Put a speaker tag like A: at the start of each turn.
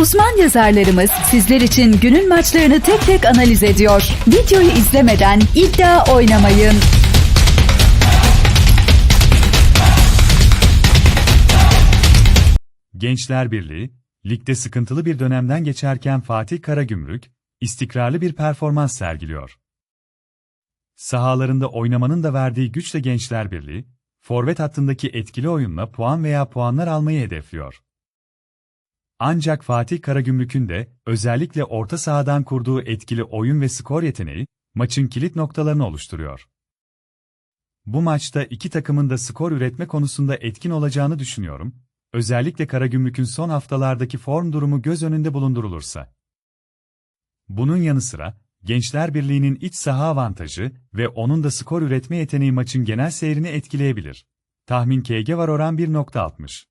A: Uzman yazarlarımız sizler için günün maçlarını tek tek analiz ediyor. Videoyu izlemeden iddia oynamayın.
B: Gençler Birliği, ligde sıkıntılı bir dönemden geçerken Fatih Karagümrük, istikrarlı bir performans sergiliyor. Sahalarında oynamanın da verdiği güçle Gençler Birliği, forvet hattındaki etkili oyunla puan veya puanlar almayı hedefliyor. Ancak Fatih Karagümrük'ün de özellikle orta sahadan kurduğu etkili oyun ve skor yeteneği, maçın kilit noktalarını oluşturuyor. Bu maçta iki takımın da skor üretme konusunda etkin olacağını düşünüyorum, özellikle Karagümrük'ün son haftalardaki form durumu göz önünde bulundurulursa. Bunun yanı sıra, Gençler Birliği'nin iç saha avantajı ve onun da skor üretme yeteneği maçın genel seyrini etkileyebilir. Tahmin KG var oran 1.60.